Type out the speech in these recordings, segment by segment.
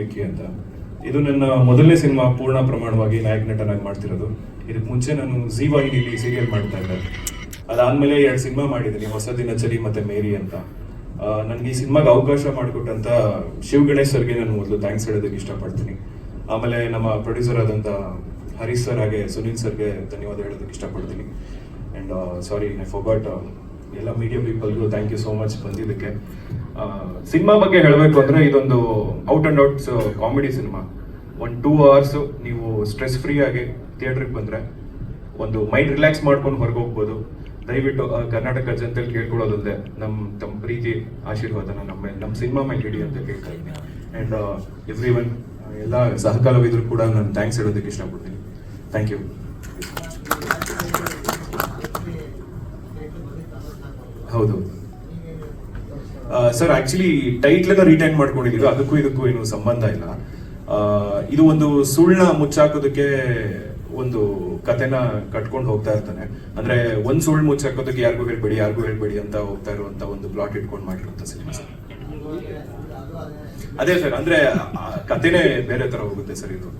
ವಿಕ್ಕಿ ಅಂತ. ಇದು ನನ್ನ ಮೊದಲನೇ ಸಿನಿಮಾ ಪೂರ್ಣ ಪ್ರಮಾಣವಾಗಿ ನಾಯಕ ನಟನಾಗಿ ಮಾಡ್ತಿರೋದು. ಇದಕ್ಕೆ ಮುಂಚೆ ನಾನು ಝೀ ವಾಹಿನಿಲಿ ಸೀರಿಯಲ್ ಮಾಡ್ತಾ ಇದ್ದೆ. ಅದಾದ್ಮೇಲೆ ಎರಡು ಸಿನಿಮಾ ಮಾಡಿದ್ದೀನಿ ಹೊಸ ದಿನಚರಿ ಮತ್ತೆ ಮೇರಿ ಅಂತ. ನನಗೆ ಈ ಸಿನಿಮಾಗೆ ಅವಕಾಶ ಮಾಡಿಕೊಟ್ಟಂತ ಶಿವ ಗಣೇಶ್ ಸರ್ಗೆ ನಾನು ಮೊದಲು ಥ್ಯಾಂಕ್ಸ್ ಹೇಳೋದಕ್ಕೆ ಇಷ್ಟಪಡ್ತೀನಿ. ಆಮೇಲೆ ನಮ್ಮ ಪ್ರೊಡ್ಯೂಸರ್ ಆದಂತ ಹರೀಶ್ ಸರ್ ಹಾಗೆ ಸುನೀಲ್ ಸರ್ಗೆ ಧನ್ಯವಾದ ಹೇಳೋದಕ್ಕೆ ಇಷ್ಟಪಡ್ತೀನಿ. ಆ್ಯಂಡ್ ಸಾರಿ ಐ ಫೋಗಾಟ್ ಎಲ್ಲ ಮೀಡಿಯಾ ಪೀಪಲ್ಗೂ ಥ್ಯಾಂಕ್ ಯು ಸೋ ಮಚ್ ಬಂದಿದ್ದಕ್ಕೆ. ಸಿನಿಮಾ ಬಗ್ಗೆ ಹೇಳಬೇಕು ಅಂದ್ರೆ ಇದೊಂದು out and out comedy cinema. ಒಂದು ಟೂ ಅವರ್ಸ್ ನೀವು ಸ್ಟ್ರೆಸ್ ಫ್ರೀ ಆಗಿ ಥಿಯೇಟ್ರಿಗೆ ಬಂದ್ರೆ ಒಂದು ಮೈಂಡ್ ರಿಲ್ಯಾಕ್ಸ್ ಮಾಡ್ಕೊಂಡು ಹೊರಗೆ ಹೋಗ್ಬೋದು. ದಯವಿಟ್ಟು ಕರ್ನಾಟಕ ಜನತೆಯಲ್ಲಿ ಕೇಳ್ಕೊಳ್ಳೋದಲ್ಲದೆ ನಮ್ಮ ತಮ್ಮ ಪ್ರೀತಿ, ಆಶೀರ್ವಾದನ ನಮ್ಮ ನಮ್ಮ ಸಿನಿಮಾ ಮೇಲೆ ಇಡಿ ಅಂತ ಕೇಳ್ತಾ ಇದ್ದೀನಿ. ಆ್ಯಂಡ್ ಎವ್ರಿ ಎಲ್ಲ ಸಹಕಲಾವಿದ್ರು ಕೂಡ ನಾನು ಥ್ಯಾಂಕ್ಸ್ ಹೇಳೋದಕ್ಕೆ ಇಷ್ಟಪಡ್ತೀನಿ. ಥ್ಯಾಂಕ್ ಯು ಹೌದು. ಸರ್ ಆಕ್ಚುಲಿ ಟೈಟ್ಲ್ ರಿಟೈನ್ ಮಾಡ್ಕೊಂಡಿದ್ದೀವಿ. ಅದಕ್ಕೂ ಇದಕ್ಕೂ ಏನು ಸಂಬಂಧ ಇಲ್ಲ. ಇದು ಒಂದು ಸುಳ್ಳ ಮುಚ್ಚಾಕೋದಕ್ಕೆ ಒಂದು ಕತೆನ ಕಟ್ಕೊಂಡು ಹೋಗ್ತಾ ಇರ್ತಾನೆ. ಅಂದ್ರೆ ಒಂದ್ ಸುಳ್ಳು ಮುಚ್ಚಾಕೋದಕ್ಕೆ ಯಾರಿಗೂ ಹೇಳ್ಬೇಡಿ ಯಾರಿಗೂ ಹೇಳ್ಬೇಡಿ ಅಂತ ಹೋಗ್ತಾ ಇರುವಂತ ಒಂದು ಪ್ಲಾಟ್ ಇಟ್ಕೊಂಡು ಮಾಡಿರುವಂತ ಸಿನಿಮಾ ಸರ್. ಅದೇ ಸರ್, ಅಂದ್ರೆ ಕತೆನೇ ಬೇರೆ ತರ ಹೋಗುತ್ತೆ ಸರ್ ಇದು.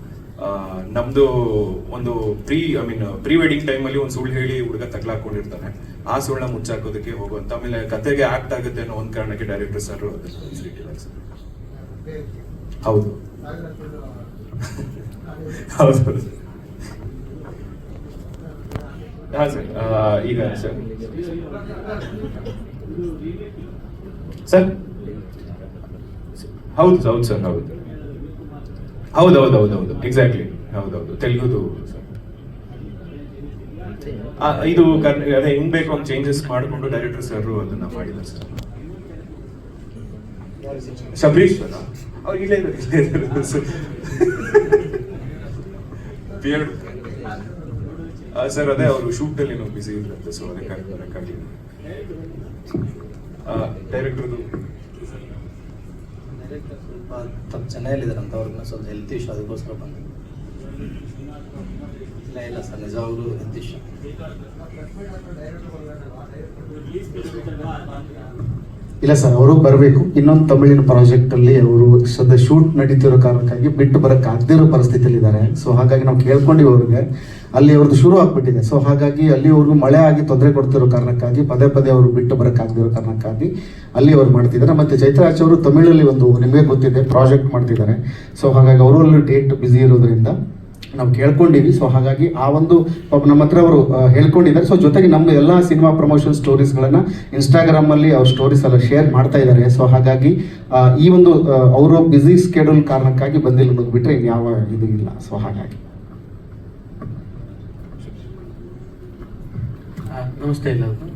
ನಮ್ದು ಒಂದು pre I mean pre wedding time ಅಲ್ಲಿ ಒಂದು ಸುಳ್ಳು ಹೇಳಿ ಹುಡುಗ ತಗ್ಲಾಕೊಂಡಿರ್ತಾನೆ. ಆ ಸುಳ್ಳ ಮುಚ್ಚಾಕೋದಕ್ಕೆ ಹೋಗುವಂತ ಆಮೇಲೆ ಕತೆಗೆ ಆಕ್ಟ್ ಆಗುತ್ತೆ ಅನ್ನೋ ಒಂದ್ ಕಾರಣಕ್ಕೆ ಡೈರೆಕ್ಟರ್ ಸರ್ ಹೌದು. ಹೌದು. ಸರ್. ಈಗ, ಸರ್. ಸರ್. ಹೌದು ಹೌದು, ಸರ್, ಹೌದು. ಹೌದು ಹೌದು ಹೌದು ಹೌದು. ಎಕ್ಸಾಕ್ಟ್ಲಿ ಹೌದು ಹೌದು. ತೆಲುಗುದು, ಸರ್. ಇದು ಅದೇ ಹೆಂಗ್ ಬೇಕು ಅಂತ ಚೇಂಜಸ್ ಮಾಡಿಕೊಂಡು ಡೈರೆಕ್ಟರ್ ಸರ್ ಅದನ್ನ ಮಾಡಿದ್ದಾರೆ ಸರ್ ಶಬರೀಶ್ ಅಲ್ಲ ಅವ್ರು ಇಲ್ಲೇ ಇದ್ದಾರೆ, ಇಲ್ಲೇ ಇದ್ದಾರೆ ಸರ್ ಸರ್ ಅದೇ ಅವರು ಶೂಟ್ ಅಲ್ಲಿ ನಾವು ಬಿಸಿ ಇದ್ರಂತೆ ಸೊ ಅದಕ್ಕಾಗಿ ಬರಕ್ಕಾಗಲಿಲ್ಲ ಡೈರೆಕ್ಟರ್ದು ಸ್ವಲ್ಪ ತಪ್ಪು ಚೆನ್ನೈಯಲ್ಲಿದ್ದಾರಂತ ಅವ್ರಿಗೆ ಸ್ವಲ್ಪ ಹೆಲ್ತ್ ಇಶ್ಯೂ ಅದಕ್ಕೋಸ್ಕರ ಬಂದು. ಇಲ್ಲ ಸರ್, ಅವರು ಬರಬೇಕು. ಇನ್ನೊಂದು ತಮಿಳಿನ ಪ್ರಾಜೆಕ್ಟ್ ಅಲ್ಲಿ ಅವರು ಸದ್ಯ ಶೂಟ್ ನಡೀತಿರೋ ಕಾರಣಕ್ಕಾಗಿ ಬಿಟ್ಟು ಬರಕ್ ಆಗದಿರೋ ಪರಿಸ್ಥಿತಿಯಲ್ಲಿ ಇದ್ದಾರೆ. ಸೊ ಹಾಗಾಗಿ ನಾವು ಕೇಳ್ಕೊಂಡಿವಿ ಅವ್ರಿಗೆ. ಅಲ್ಲಿ ಅವ್ರದ್ದು ಶುರು ಆಗ್ಬಿಟ್ಟಿದೆ. ಸೊ ಹಾಗಾಗಿ ಅಲ್ಲಿ ಅವ್ರಿಗೂ ಮಳೆ ಆಗಿ ತೊಂದರೆ ಕೊಡ್ತಿರೋ ಕಾರಣಕ್ಕಾಗಿ, ಪದೇ ಪದೇ ಅವರು ಬಿಟ್ಟು ಬರಕ್ ಆಗದಿರೋ ಕಾರಣಕ್ಕಾಗಿ ಅಲ್ಲಿ ಅವ್ರು ಮಾಡ್ತಿದ್ದಾರೆ. ಮತ್ತೆ ಚೈತ್ರಾಜ್ ಅವರು ತಮಿಳಲ್ಲಿ ಒಂದು, ನಿಮಗೆ ಗೊತ್ತಿದೆ ಪ್ರಾಜೆಕ್ಟ್ ಮಾಡ್ತಿದ್ದಾರೆ. ಸೊ ಹಾಗಾಗಿ ಅವರು ಅಲ್ಲಿ ಡೇಟ್ ಬ್ಯುಸಿ ಇರೋದ್ರಿಂದ ನಾವು ಕೇಳ್ಕೊಂಡಿವಿ. ಸೊ ಹಾಗಾಗಿ ಆ ಒಂದು ನಮ್ಮ ಹತ್ರ ಅವರು ಹೇಳ್ಕೊಂಡಿದ್ದಾರೆ. ಸೊ ಜೊತೆಗೆ ನಮ್ಮ ಎಲ್ಲ ಸಿನಿಮಾ ಪ್ರಮೋಷನ್ ಸ್ಟೋರೀಸ್ಗಳನ್ನು ಇನ್ಸ್ಟಾಗ್ರಾಮಲ್ಲಿ ಅವ್ರ ಸ್ಟೋರೀಸ್ ಎಲ್ಲ ಶೇರ್ ಮಾಡ್ತಾ ಇದ್ದಾರೆ. ಸೊ ಹಾಗಾಗಿ ಈ ಒಂದು ಅವರು ಬ್ಯುಸಿ ಸ್ಕೆಡ್ಯೂಲ್ ಕಾರಣಕ್ಕಾಗಿ ಬಂದಿಲ್ಲ ಅನ್ನೋದು ಬಿಟ್ಟರೆ ಇನ್ಯಾವ ಇದು ಇಲ್ಲ. ಸೊ ಹಾಗಾಗಿ. ನಮಸ್ತೆ ಎಲ್ಲರಿಗೂ.